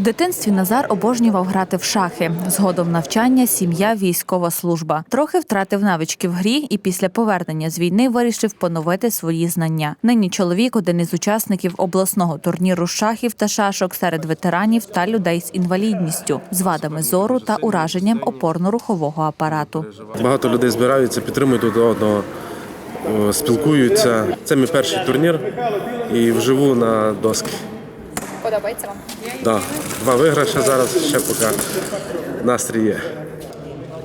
В дитинстві Назар обожнював грати в шахи. Згодом навчання, сім'я, військова служба. Трохи втратив навички в грі і після повернення з війни вирішив поновити свої знання. Нині чоловік один із учасників обласного турніру шахів та шашок серед ветеранів та людей з інвалідністю, з вадами зору та ураженням опорно-рухового апарату. Багато людей збираються, підтримують один одного, спілкуються. Це мій перший турнір і вживу на доски. Подобається вам? Да. Два виграші зараз, ще поки настрій є.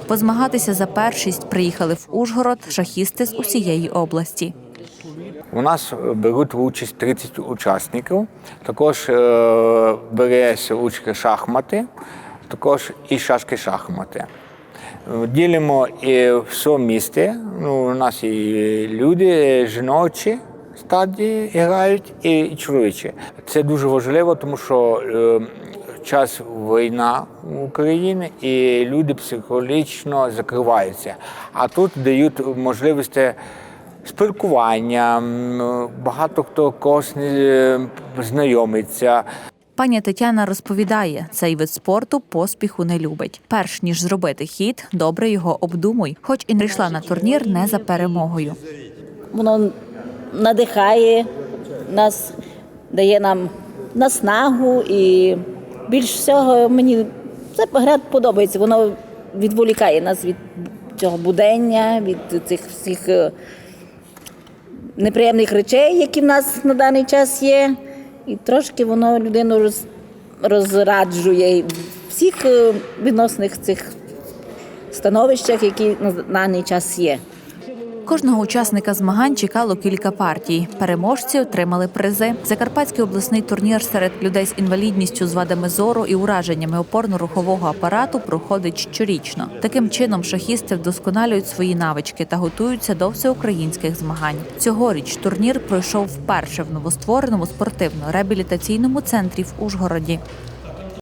Позмагатися за першість приїхали в Ужгород шахісти з усієї області. У нас беруть участь 30 учасників. Також е, береться участь шахмати, також і шашки шахмати. Ділимо і все місце. Ну, у нас і люди жіночі стадії грають, і чоловічі. Це дуже важливо, тому що е, час війна в Україні і люди психологічно закриваються. А тут дають можливості спілкування, багато хто когось не знайомиться. Пані Тетяна розповідає, цей вид спорту поспіху не любить. Перш ніж зробити хід, добре його обдумуй, хоч і не йшла на турнір не за перемогою. воно надихає нас, дає нам наснагу і більш всього мені це гра подобається. Воно відволікає нас від цього будення, від цих всіх е, неприємних речей, які в нас на даний час є. І трошки воно людину роз, розраджує в всіх е, відносних цих становищах, які на даний час є. Кожного учасника змагань чекало кілька партій. Переможці отримали призи. Закарпатський обласний турнір серед людей з інвалідністю, з вадами зору і ураженнями опорно-рухового апарату проходить щорічно. Таким чином шахісти вдосконалюють свої навички та готуються до всеукраїнських змагань. Цьогоріч турнір пройшов вперше в новоствореному спортивно-реабілітаційному центрі в Ужгороді.